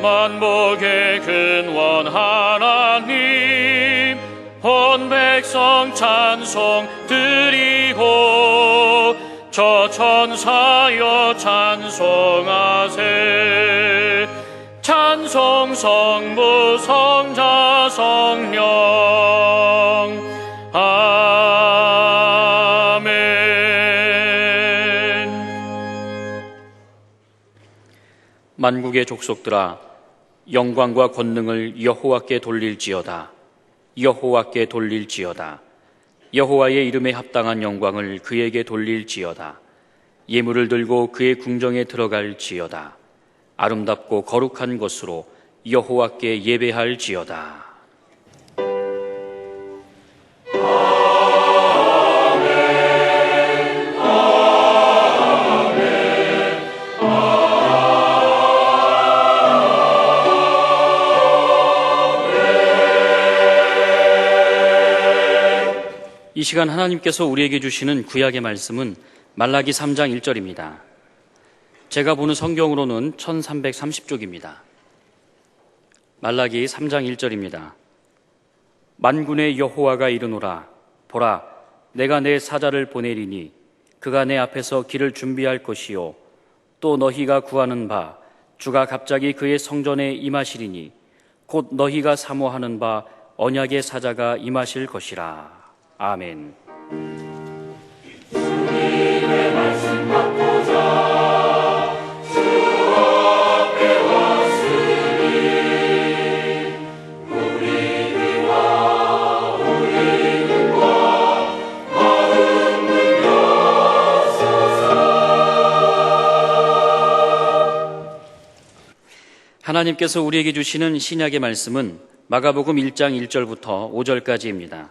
만복의 근원 하나님 온 백성 찬송 드리고 저 천사여 찬송하세. 찬송 성부 성자 성령 만국의 족속들아 영광과 권능을 여호와께 돌릴지어다. 여호와께 돌릴지어다. 여호와의 이름에 합당한 영광을 그에게 돌릴지어다. 예물을 들고 그의 궁정에 들어갈지어다. 아름답고 거룩한 것으로 여호와께 예배할지어다 이 시간 하나님께서 우리에게 주시는 구약의 말씀은 말라기 3장 1절입니다. 제가 보는 성경으로는 1330쪽입니다. 말라기 3장 1절입니다. 만군의 여호와가 이르노라 보라 내가 내 사자를 보내리니 그가 내 앞에서 길을 준비할 것이요 또 너희가 구하는 바 주가 갑자기 그의 성전에 임하시리니 곧 너희가 사모하는 바 언약의 사자가 임하실 것이라 아멘. 하나님께서 우리에게 주시는 신약의 말씀은 마가복음 1장 1절부터 5절까지입니다.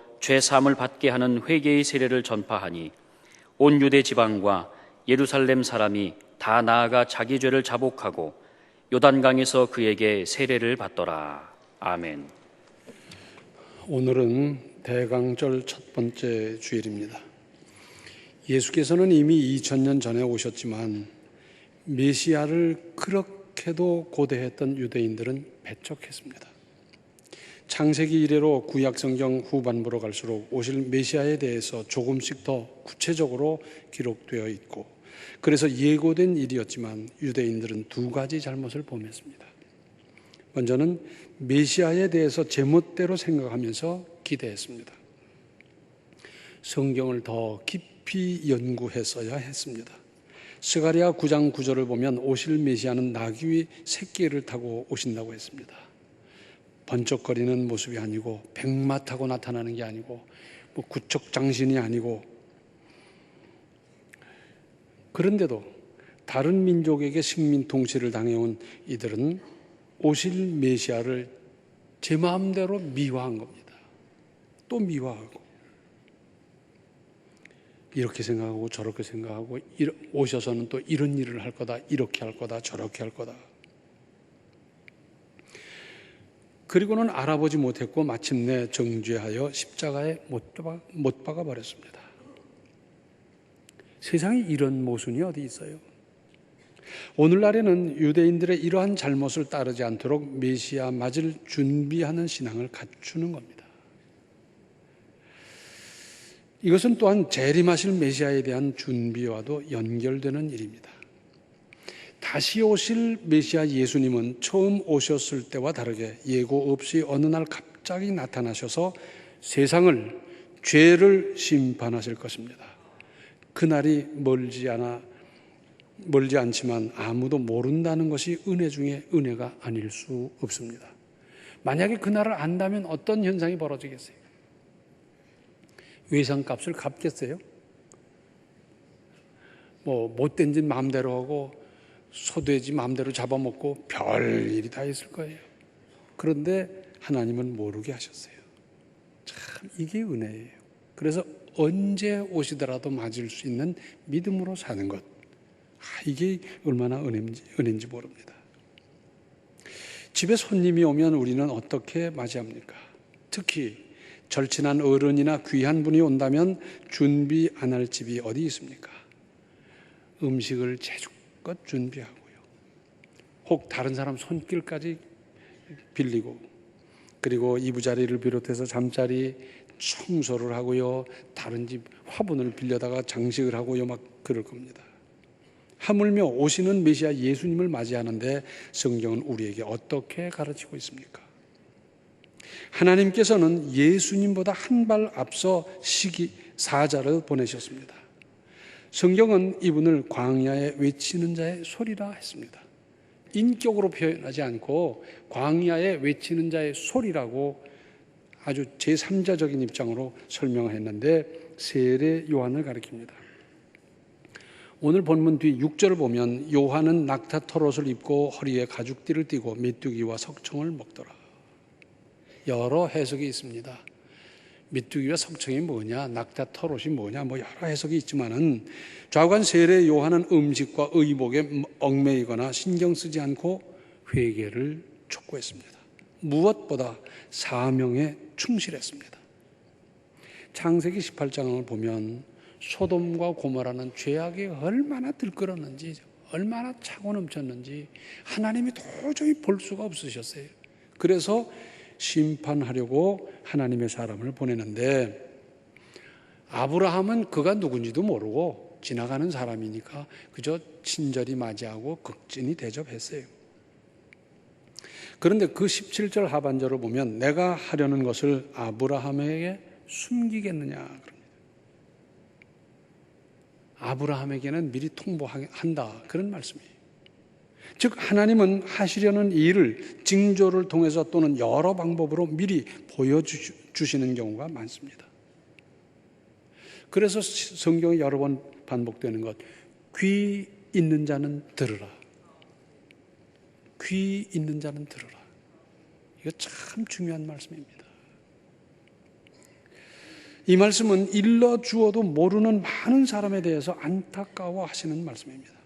죄 사함을 받게 하는 회개의 세례를 전파하니 온 유대 지방과 예루살렘 사람이 다 나아가 자기 죄를 자복하고 요단강에서 그에게 세례를 받더라. 아멘. 오늘은 대강절 첫 번째 주일입니다. 예수께서는 이미 2000년 전에 오셨지만 메시아를 그렇게도 고대했던 유대인들은 배척했습니다. 창세기 이래로 구약 성경 후반부로 갈수록 오실 메시아에 대해서 조금씩 더 구체적으로 기록되어 있고 그래서 예고된 일이었지만 유대인들은 두 가지 잘못을 범했습니다. 먼저는 메시아에 대해서 제멋대로 생각하면서 기대했습니다. 성경을 더 깊이 연구했어야 했습니다. 스가리아 9장 9절을 보면 오실 메시아는 나귀 새끼를 타고 오신다고 했습니다. 번쩍거리는 모습이 아니고 백마 타고 나타나는 게 아니고 뭐 구척장신이 아니고 그런데도 다른 민족에게 식민 통치를 당해온 이들은 오실 메시아를 제 마음대로 미화한 겁니다. 또 미화하고 이렇게 생각하고 저렇게 생각하고 오셔서는 또 이런 일을 할 거다 이렇게 할 거다 저렇게 할 거다 그리고는 알아보지 못했고 마침내 정죄하여 십자가에 못 박아, 못 박아 버렸습니다. 세상에 이런 모순이 어디 있어요? 오늘날에는 유대인들의 이러한 잘못을 따르지 않도록 메시아 맞을 준비하는 신앙을 갖추는 겁니다. 이것은 또한 재림하실 메시아에 대한 준비와도 연결되는 일입니다. 다시 오실 메시아 예수님은 처음 오셨을 때와 다르게 예고 없이 어느 날 갑자기 나타나셔서 세상을 죄를 심판하실 것입니다. 그날이 멀지 않아 멀지 않지만 아무도 모른다는 것이 은혜 중에 은혜가 아닐 수 없습니다. 만약에 그날을 안다면 어떤 현상이 벌어지겠어요? 외상값을 갚겠어요? 뭐 못된 짓 마음대로 하고 소돼지 마음대로 잡아먹고 별 일이 다 있을 거예요. 그런데 하나님은 모르게 하셨어요. 참 이게 은혜예요. 그래서 언제 오시더라도 맞을 수 있는 믿음으로 사는 것. 아, 이게 얼마나 은혜인지, 은혜인지 모릅니다. 집에 손님이 오면 우리는 어떻게 맞이합니까? 특히 절친한 어른이나 귀한 분이 온다면 준비 안 할 집이 어디 있습니까? 음식을 제주 껏 준비하고요. 혹 다른 사람 손길까지 빌리고 그리고 이부자리를 비롯해서 잠자리 청소를 하고요. 다른 집 화분을 빌려다가 장식을 하고요. 막 그럴 겁니다. 하물며 오시는 메시아 예수님을 맞이하는데 성경은 우리에게 어떻게 가르치고 있습니까? 하나님께서는 예수님보다 한 발 앞서 시기 사자를 보내셨습니다. 성경은 이분을 광야에 외치는 자의 소리라 했습니다. 인격으로 표현하지 않고 광야에 외치는 자의 소리라고 아주 제3자적인 입장으로 설명했는데 세례 요한을 가리킵니다. 오늘 본문 뒤 6절을 보면 요한은 낙타 털옷을 입고 허리에 가죽띠를 띠고 메뚜기와 석청을 먹더라. 여러 해석이 있습니다. 메뚜기와 석청이 뭐냐, 낙타 털옷이 뭐냐, 뭐 여러 해석이 있지만은 좌우간 세례 요한은 음식과 의복에 얽매이거나 신경 쓰지 않고 회개를 촉구했습니다. 무엇보다 사명에 충실했습니다. 창세기 18장을 보면 소돔과 고모라는 죄악이 얼마나 들끓었는지 얼마나 차고 넘쳤는지 하나님이 도저히 볼 수가 없으셨어요. 그래서 심판하려고 하나님의 사람을 보내는데 아브라함은 그가 누군지도 모르고 지나가는 사람이니까 그저 친절히 맞이하고 극진히 대접했어요. 그런데 그 17절 하반절을 보면 내가 하려는 것을 아브라함에게 숨기겠느냐 그럽니다. 아브라함에게는 미리 통보한다 그런 말씀이에요. 즉 하나님은 하시려는 일을 징조를 통해서 또는 여러 방법으로 미리 보여주시는 경우가 많습니다. 그래서 성경에 여러 번 반복되는 것, 귀 있는 자는 들으라. 귀 있는 자는 들으라. 이거 참 중요한 말씀입니다. 이 말씀은 일러 주어도 모르는 많은 사람에 대해서 안타까워 하시는 말씀입니다.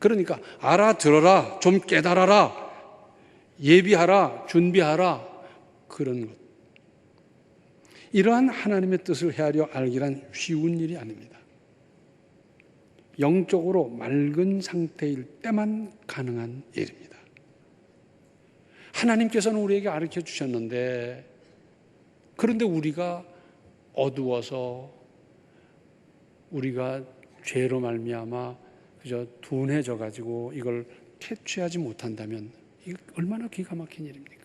그러니까 알아들어라, 좀 깨달아라, 예비하라, 준비하라, 그런 것. 이러한 하나님의 뜻을 헤아려 알기란 쉬운 일이 아닙니다. 영적으로 맑은 상태일 때만 가능한 일입니다. 하나님께서는 우리에게 가르쳐 주셨는데, 그런데 우리가 어두워서 우리가 죄로 말미암아 그저 둔해져 가지고 이걸 캐치하지 못한다면 이게 얼마나 기가 막힌 일입니까?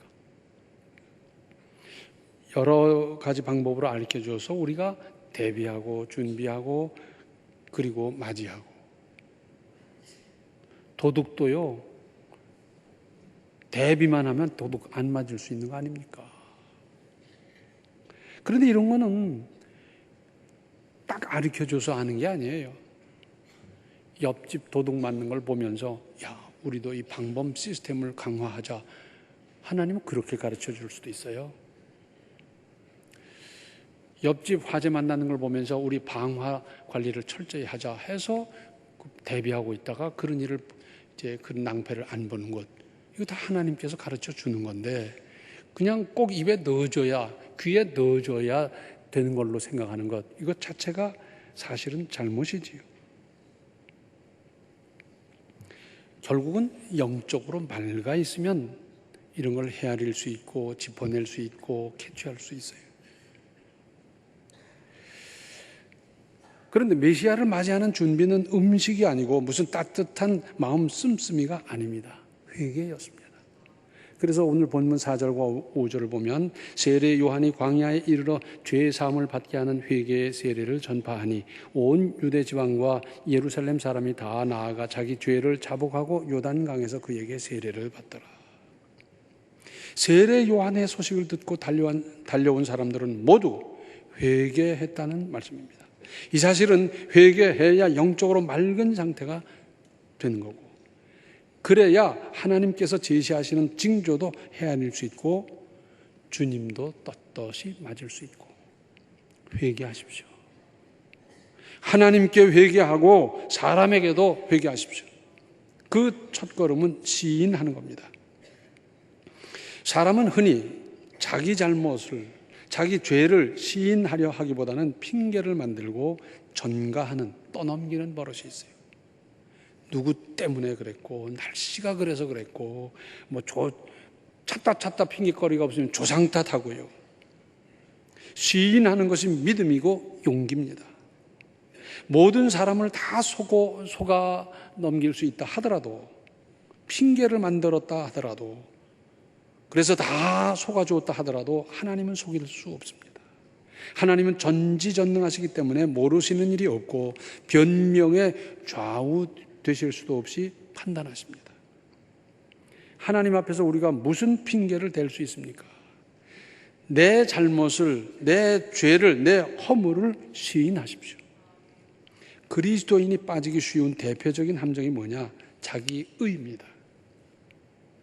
여러 가지 방법으로 알려 줘서 우리가 대비하고 준비하고 그리고 맞이하고 도둑도요 대비만 하면 도둑 안 맞을 수 있는 거 아닙니까? 그런데 이런 거는 딱 가르쳐 줘서 아는 게 아니에요. 옆집 도둑 맞는 걸 보면서 야, 우리도 이 방범 시스템을 강화하자. 하나님은 그렇게 가르쳐 줄 수도 있어요. 옆집 화재 만나는 걸 보면서 우리 방화 관리를 철저히 하자 해서 대비하고 있다가 그런 일을 이제 그런 낭패를 안 보는 것. 이거 다 하나님께서 가르쳐 주는 건데 그냥 꼭 입에 넣어줘야 귀에 넣어줘야 되는 걸로 생각하는 것. 이것 자체가 사실은 잘못이지요. 결국은 영적으로 맑아 있으면 이런 걸 헤아릴 수 있고 짚어낼 수 있고 캐치할 수 있어요. 그런데 메시아를 맞이하는 준비는 음식이 아니고 무슨 따뜻한 마음 씀씀이가 아닙니다. 회개였습니다. 그래서 오늘 본문 4절과 5절을 보면 세례 요한이 광야에 이르러 죄 사함을 받게 하는 회개의 세례를 전파하니 온 유대 지방과 예루살렘 사람이 다 나아가 자기 죄를 자복하고 요단강에서 그에게 세례를 받더라. 세례 요한의 소식을 듣고 달려온, 달려온 사람들은 모두 회개했다는 말씀입니다. 이 사실은 회개해야 영적으로 맑은 상태가 되는 거고 그래야 하나님께서 제시하시는 징조도 헤아릴 수 있고 주님도 떳떳이 맞을 수 있고 회개하십시오. 하나님께 회개하고 사람에게도 회개하십시오. 그 첫걸음은 시인하는 겁니다. 사람은 흔히 자기 잘못을, 자기 죄를 시인하려 하기보다는 핑계를 만들고 전가하는, 떠넘기는 버릇이 있어요. 누구 때문에 그랬고, 날씨가 그래서 그랬고, 뭐 조, 찾다 찾다 핑계거리가 없으면 조상 탓하고요. 시인하는 것이 믿음이고 용기입니다. 모든 사람을 다 속어, 속아 넘길 수 있다 하더라도, 핑계를 만들었다 하더라도, 그래서 다 속아 주었다 하더라도 하나님은 속일 수 없습니다. 하나님은 전지전능하시기 때문에 모르시는 일이 없고 변명에 좌우 되실 수도 없이 판단하십니다. 하나님 앞에서 우리가 무슨 핑계를 댈 수 있습니까? 내 잘못을, 내 죄를, 내 허물을 시인하십시오. 그리스도인이 빠지기 쉬운 대표적인 함정이 뭐냐? 자기 의입니다.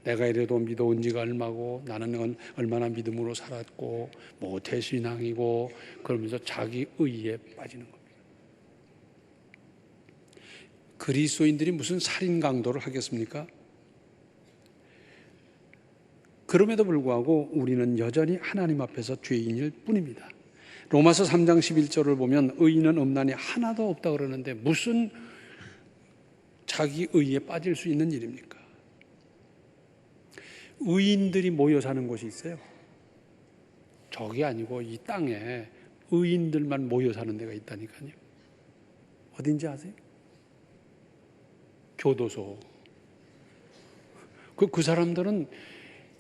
내가 이래도 믿어온 지가 얼마고 나는 얼마나 믿음으로 살았고 모태신앙이고 그러면서 자기 의에 빠지는 겁니다. 그리스도인들이 무슨 살인 강도를 하겠습니까? 그럼에도 불구하고 우리는 여전히 하나님 앞에서 죄인일 뿐입니다. 로마서 3장 11절을 보면 의인은 없나니 하나도 없다 그러는데 무슨 자기 의에 빠질 수 있는 일입니까? 의인들이 모여 사는 곳이 있어요. 저기 아니고 이 땅에 의인들만 모여 사는 데가 있다니까요. 어딘지 아세요? 교도소. 그, 그 사람들은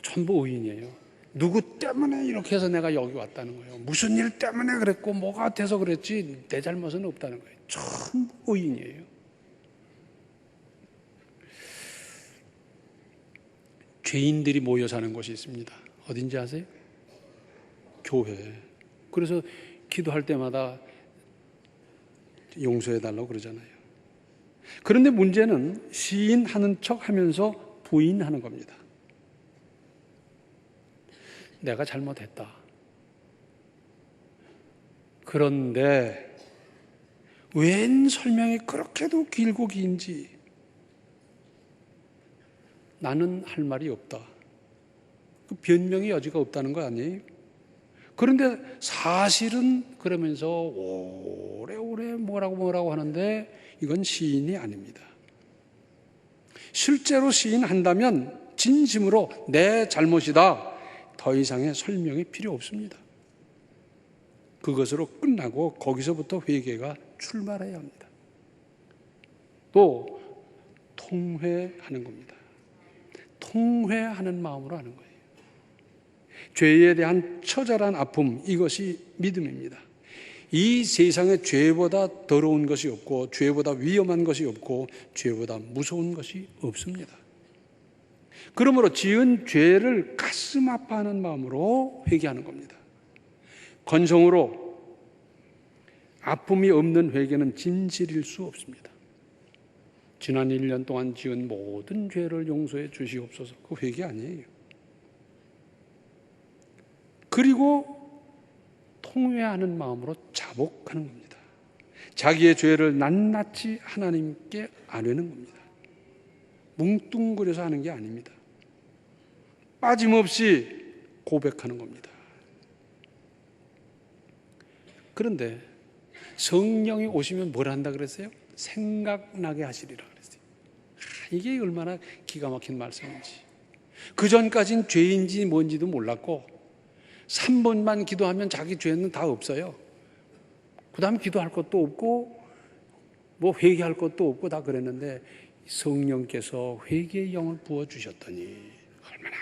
전부 의인이에요. 누구 때문에 이렇게 해서 내가 여기 왔다는 거예요. 무슨 일 때문에 그랬고, 뭐가 돼서 그랬지, 내 잘못은 없다는 거예요. 전부 의인이에요. 죄인들이 모여 사는 곳이 있습니다. 어딘지 아세요? 교회. 그래서 기도할 때마다 용서해 달라고 그러잖아요. 그런데 문제는 시인하는 척 하면서 부인하는 겁니다. 내가 잘못했다. 그런데 웬 설명이 그렇게도 길고 긴지 나는 할 말이 없다. 그 변명의 여지가 없다는 거 아니에요? 그런데 사실은 그러면서 오래오래 뭐라고 뭐라고 하는데 이건 시인이 아닙니다. 실제로 시인한다면 진심으로 내 잘못이다. 더 이상의 설명이 필요 없습니다. 그것으로 끝나고 거기서부터 회개가 출발해야 합니다. 또 통회하는 겁니다. 통회하는 마음으로 하는 거예요. 죄에 대한 처절한 아픔, 이것이 믿음입니다. 이 세상에 죄보다 더러운 것이 없고, 죄보다 위험한 것이 없고, 죄보다 무서운 것이 없습니다. 그러므로 지은 죄를 가슴 아파하는 마음으로 회개하는 겁니다. 건성으로 아픔이 없는 회개는 진실일 수 없습니다. 지난 1년 동안 지은 모든 죄를 용서해 주시옵소서. 그 회개 아니에요. 그리고 통회하는 마음으로 자복하는 겁니다. 자기의 죄를 낱낱이 하나님께 아뢰는 겁니다. 뭉뚱그려서 하는 게 아닙니다. 빠짐없이 고백하는 겁니다. 그런데 성령이 오시면 뭘 한다 그랬어요? 생각나게 하시리라 그랬어요. 이게 얼마나 기가 막힌 말씀인지. 그 전까진 죄인지 뭔지도 몰랐고, 3번만 기도하면 자기 죄는 다 없어요. 그 다음 기도할 것도 없고, 뭐 회개할 것도 없고 다 그랬는데, 성령께서 회개의 영을 부어주셨더니, 얼마나,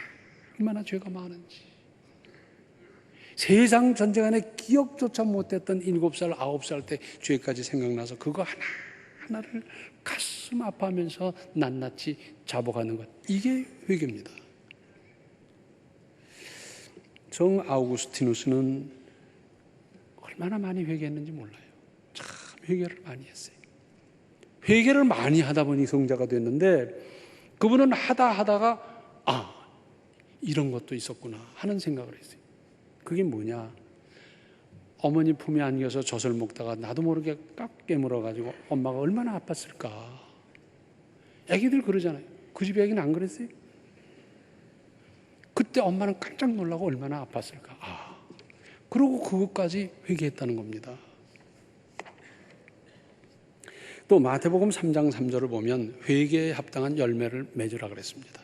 얼마나 죄가 많은지. 세상 전쟁 안에 기억조차 못했던 일곱 살, 아홉 살때 죄까지 생각나서 그거 하나, 하나를 가슴 아파하면서 낱낱이 자복하는 것. 이게 회개입니다. 정 아우구스티누스는 얼마나 많이 회개했는지 몰라요. 참 회개를 많이 했어요. 회개를 많이 하다 보니 성자가 됐는데 그분은 하다 하다가 아 이런 것도 있었구나 하는 생각을 했어요. 그게 뭐냐? 어머니 품에 안겨서 젖을 먹다가 나도 모르게 깍 깨물어 가지고 엄마가 얼마나 아팠을까. 애기들 그러잖아요. 그 집 애기는 안 그랬어요? 그때 엄마는 깜짝 놀라고 얼마나 아팠을까. 아, 그러고 그것까지 회개했다는 겁니다. 또 마태복음 3장 3절을 보면 회개에 합당한 열매를 맺으라 그랬습니다.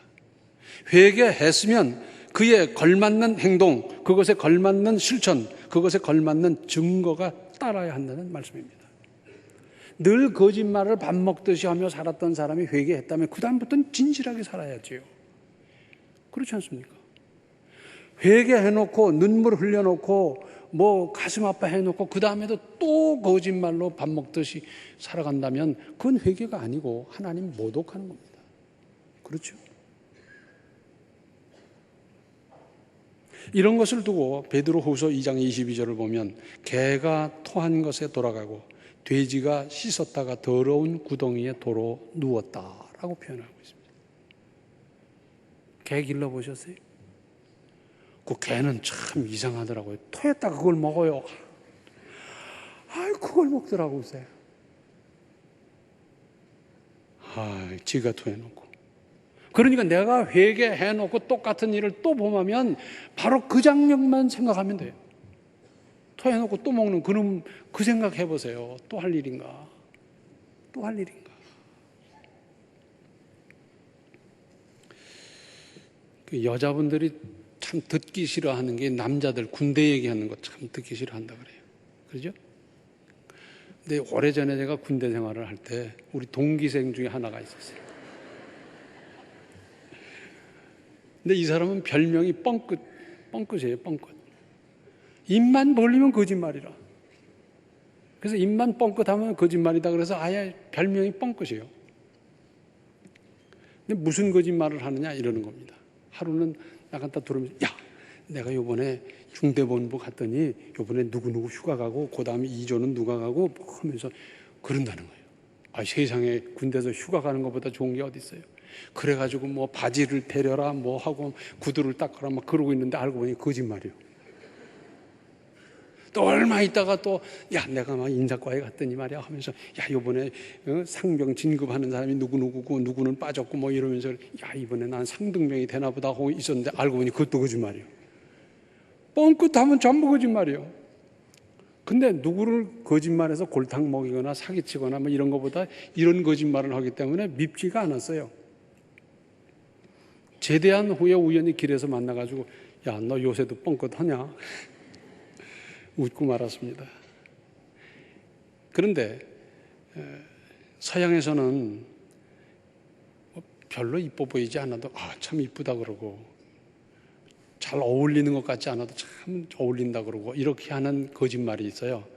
회개했으면 그에 걸맞는 행동, 그것에 걸맞는 실천, 그것에 걸맞는 증거가 따라야 한다는 말씀입니다. 늘 거짓말을 밥 먹듯이 하며 살았던 사람이 회개했다면 그 다음부터는 진실하게 살아야지요. 그렇지 않습니까? 회개해놓고 눈물 흘려놓고 뭐 가슴 아파 해놓고 그 다음에도 또 거짓말로 밥 먹듯이 살아간다면 그건 회개가 아니고 하나님 모독하는 겁니다. 그렇죠? 이런 것을 두고 베드로 후서 2장 22절을 보면 개가 토한 것에 돌아가고 돼지가 씻었다가 더러운 구덩이에 도로 누웠다라고 표현하고 있습니다. 개 길러 보셨어요? 그 개는 참 이상하더라고요. 토했다가 그걸 먹어요. 아이, 그걸 먹더라고요. 아, 지가 토해놓고. 그러니까 내가 회개해놓고 똑같은 일을 또 범하면 바로 그 장면만 생각하면 돼요. 토해놓고 또 먹는 그놈 그 생각 해보세요. 또 할 일인가? 또 할 일인가? 그 여자분들이 참 듣기 싫어하는 게 남자들 군대 얘기하는 거 참 듣기 싫어한다 그래요. 그죠? 근데 오래전에 제가 군대 생활을 할 때 우리 동기생 중에 하나가 있었어요. 근데 이 사람은 별명이 뻥끗, 뻥끗이에요, 뻥끗. 입만 벌리면 거짓말이라. 그래서 입만 뻥끗하면 거짓말이다 그래서 아예 별명이 뻥끗이에요. 근데 무슨 거짓말을 하느냐 이러는 겁니다. 하루는 나갔다 들어오면서 야 내가 요번에 중대본부 갔더니 요번에 누구누구 휴가 가고 그 다음에 이조는 누가 가고 하면서 그런다는 거예요. 아 세상에 군대에서 휴가 가는 것보다 좋은 게 어디 있어요. 그래가지고 뭐 바지를 데려라 뭐 하고 구두를 닦아라 막 그러고 있는데 알고 보니 거짓말이요. 또 얼마 있다가 또 야 내가 막 인사과에 갔더니 말이야 하면서 야 요번에 어, 상병 진급하는 사람이 누구 누구고 누구는 빠졌고 뭐 이러면서 야 이번에 난 상등병이 되나 보다 하고 있었는데 알고 보니 그것도 거짓말이요. 뻥끗하면 전부 거짓말이요. 근데 누구를 거짓말해서 골탕 먹이거나 사기치거나 뭐 이런 것보다 이런 거짓말을 하기 때문에 밉지가 않았어요. 제대한 후에 우연히 길에서 만나가지고 야 너 요새도 뻥끗하냐? 웃고 말았습니다. 그런데 서양에서는 뭐 별로 이뻐 보이지 않아도 아 참 이쁘다 그러고 잘 어울리는 것 같지 않아도 참 어울린다 그러고 이렇게 하는 거짓말이 있어요.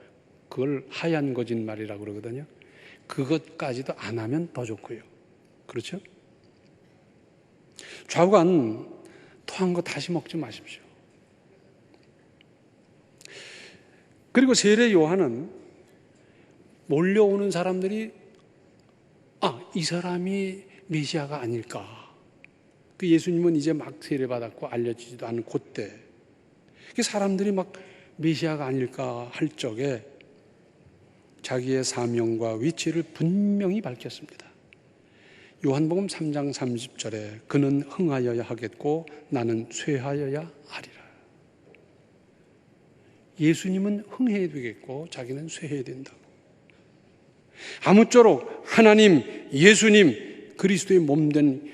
그걸 하얀 거짓말이라고 그러거든요. 그것까지도 안 하면 더 좋고요. 그렇죠? 좌우간 토한 거 다시 먹지 마십시오. 그리고 세례 요한은 몰려오는 사람들이 아, 이 사람이 메시아가 아닐까. 그 예수님은 이제 막 세례받았고 알려지지도 않은 그때. 그 사람들이 막 메시아가 아닐까 할 적에 자기의 사명과 위치를 분명히 밝혔습니다. 요한복음 3장 30절에 그는 흥하여야 하겠고 나는 쇠하여야 하리라. 예수님은 흥해야 되겠고 자기는 쇠해야 된다고. 아무쪼록 하나님, 예수님, 그리스도의 몸된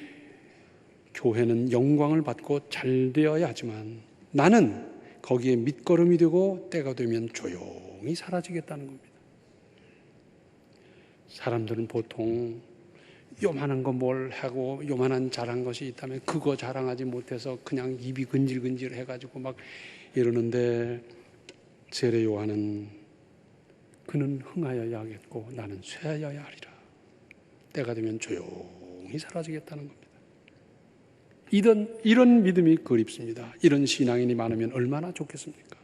교회는 영광을 받고 잘 되어야 하지만 나는 거기에 밑거름이 되고 때가 되면 조용히 사라지겠다는 겁니다. 사람들은 보통 요만한 거 뭘 하고 요만한 잘한 것이 있다면 그거 자랑하지 못해서 그냥 입이 근질근질 해가지고 막 이러는데 세례 요한은 그는 흥하여야 하겠고 나는 쇠하여야 하리라. 때가 되면 조용히 사라지겠다는 겁니다. 이런 이런 믿음이 그립습니다. 이런 신앙인이 많으면 얼마나 좋겠습니까?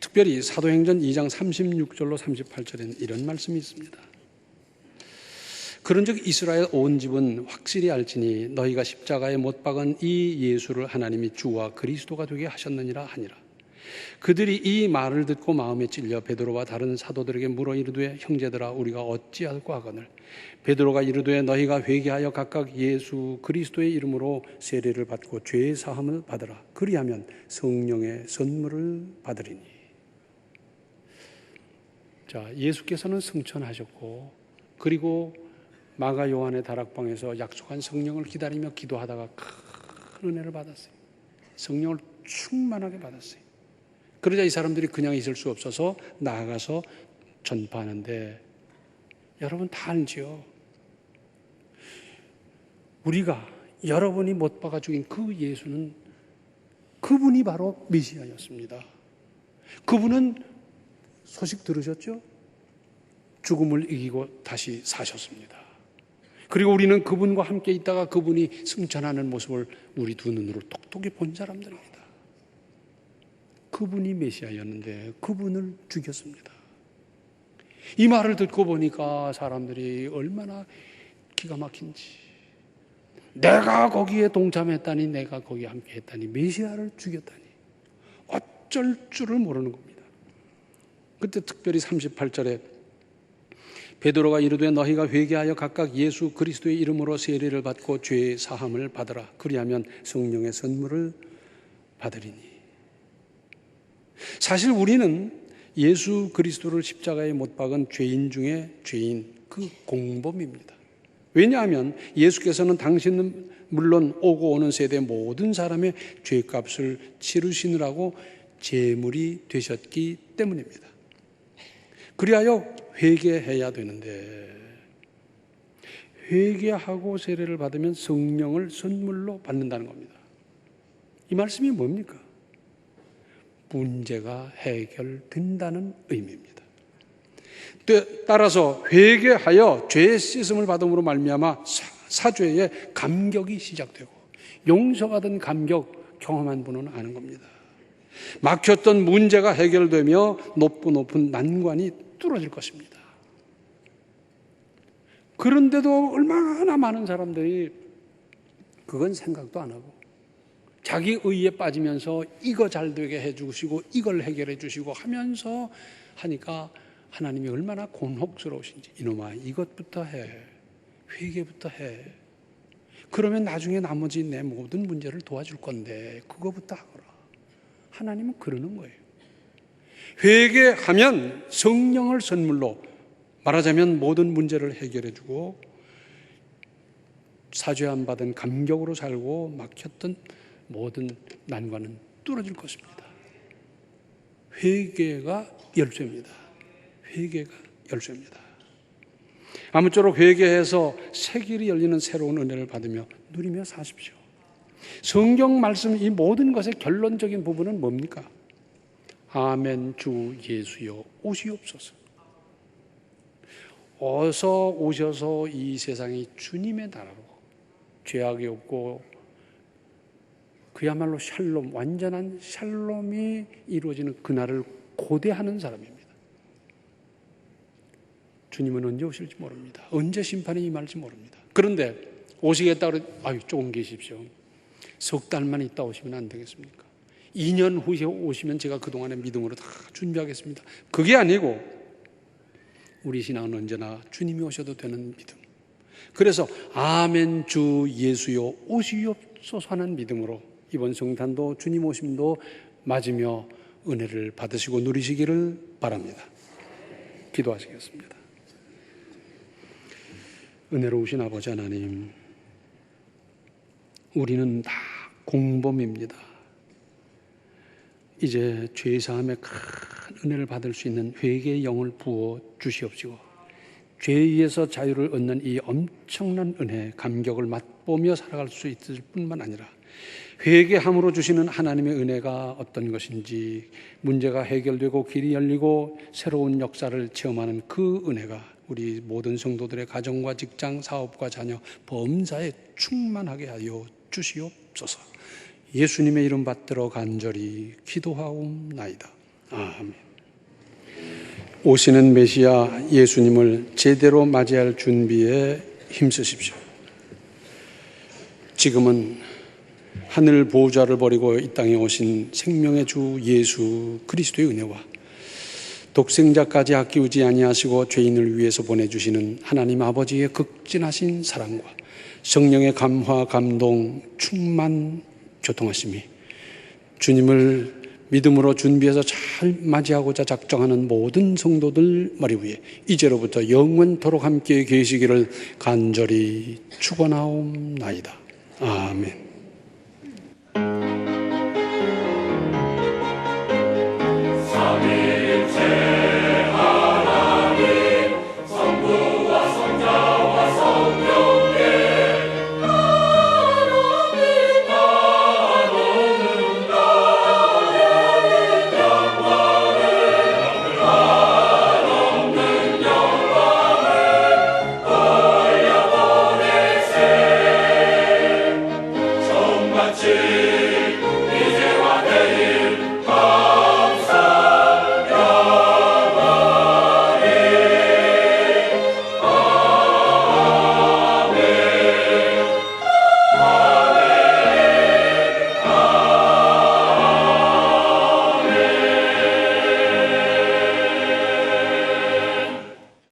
특별히 사도행전 2장 36절로 38절에는 이런 말씀이 있습니다. 그런즉 이스라엘 온 집은 확실히 알지니 너희가 십자가에 못 박은 이 예수를 하나님이 주와 그리스도가 되게 하셨느니라 하니라. 그들이 이 말을 듣고 마음에 찔려 베드로와 다른 사도들에게 물어 이르되 형제들아 우리가 어찌할까 하거늘? 베드로가 이르되 너희가 회개하여 각각 예수 그리스도의 이름으로 세례를 받고 죄의 사함을 받으라. 그리하면 성령의 선물을 받으리니. 자 예수께서는 승천하셨고 그리고 마가 요한의 다락방에서 약속한 성령을 기다리며 기도하다가 큰 은혜를 받았어요. 성령을 충만하게 받았어요 그러자 이 사람들이 그냥 있을 수 없어서 나아가서 전파하는데 여러분 다 알지요. 우리가 여러분이 못 박아 죽인 그 예수는 그분이 바로 메시아였습니다. 그분은 소식 들으셨죠? 죽음을 이기고 다시 사셨습니다. 그리고 우리는 그분과 함께 있다가 그분이 승천하는 모습을 우리 두 눈으로 똑똑히 본 사람들입니다. 그분이 메시아였는데 그분을 죽였습니다. 이 말을 듣고 보니까 사람들이 얼마나 기가 막힌지. 내가 거기에 동참했다니, 내가 거기에 함께 했다니, 메시아를 죽였다니. 어쩔 줄을 모르는 겁니다. 그때 특별히 38절에 베드로가 이르되 너희가 회개하여 각각 예수 그리스도의 이름으로 세례를 받고 죄의 사함을 받으라. 그리하면 성령의 선물을 받으리니. 사실 우리는 예수 그리스도를 십자가에 못 박은 죄인 중에 죄인, 그 공범입니다. 왜냐하면 예수께서는 당신은 물론 오고 오는 세대 모든 사람의 죄값을 치르시느라고 제물이 되셨기 때문입니다. 그리하여 회개해야 되는데 회개하고 세례를 받으면 성령을 선물로 받는다는 겁니다. 이 말씀이 뭡니까? 문제가 해결된다는 의미입니다. 따라서 회개하여 죄의 씻음을 받음으로 말미암아 사죄의 감격이 시작되고 용서받은 감격 경험한 분은 아는 겁니다. 막혔던 문제가 해결되며 높고 높은 난관이 뚫어질 것입니다. 그런데도 얼마나 많은 사람들이 그건 생각도 안 하고 자기 의에 빠지면서 이거 잘 되게 해 주시고 이걸 해결해 주시고 하면서 하니까 하나님이 얼마나 곤혹스러우신지 이놈아 이것부터 해 회개부터 해. 그러면 나중에 나머지 내 모든 문제를 도와줄 건데 그거부터 하거라. 하나님은 그러는 거예요. 회개하면 성령을 선물로 말하자면 모든 문제를 해결해 주고 사죄함 받은 감격으로 살고 막혔던 모든 난관은 뚫어질 것입니다. 회개가 열쇠입니다. 회개가 열쇠입니다. 아무쪼록 회개해서 새 길이 열리는 새로운 은혜를 받으며 누리며 사십시오. 성경 말씀 이 모든 것의 결론적인 부분은 뭡니까? 아멘 주 예수여 오시옵소서. 어서 오셔서 이 세상이 주님의 나라로 죄악이 없고 그야말로 샬롬, 완전한 샬롬이 이루어지는 그날을 고대하는 사람입니다. 주님은 언제 오실지 모릅니다. 언제 심판이 임할지 모릅니다. 그런데 오시겠다 그래, 아유, 조금 계십시오. 석 달만 있다 오시면 안 되겠습니까? 2년 후에 오시면 제가 그동안의 믿음으로 다 준비하겠습니다. 그게 아니고, 우리 신앙은 언제나 주님이 오셔도 되는 믿음. 그래서, 아멘 주 예수여 오시옵소서 하는 믿음으로 이번 성탄도 주님 오심도 맞으며 은혜를 받으시고 누리시기를 바랍니다. 기도하시겠습니다. 은혜로우신 아버지 하나님, 우리는 다 공범입니다. 이제 죄사함의 큰 은혜를 받을 수 있는 회개의 영을 부어 주시옵시고 죄에 의해서 자유를 얻는 이 엄청난 은혜, 감격을 맛보며 살아갈 수 있을 뿐만 아니라 회개함으로 주시는 하나님의 은혜가 어떤 것인지 문제가 해결되고 길이 열리고 새로운 역사를 체험하는 그 은혜가 우리 모든 성도들의 가정과 직장, 사업과 자녀, 범사에 충만하게 하여 주시옵소서. 예수님의 이름 받들어 간절히 기도하옵나이다. 아멘. 오시는 메시아 예수님을 제대로 맞이할 준비에 힘쓰십시오. 지금은 하늘 보호자를 버리고 이 땅에 오신 생명의 주 예수 그리스도의 은혜와 독생자까지 아끼우지 아니하시고 죄인을 위해서 보내주시는 하나님 아버지의 극진하신 사랑과 성령의 감화, 감동, 충만, 교통하심이 주님을 믿음으로 준비해서 잘 맞이하고자 작정하는 모든 성도들 머리 위에 이제로부터 영원토록 함께 계시기를 간절히 축원하옵나이다. 아멘.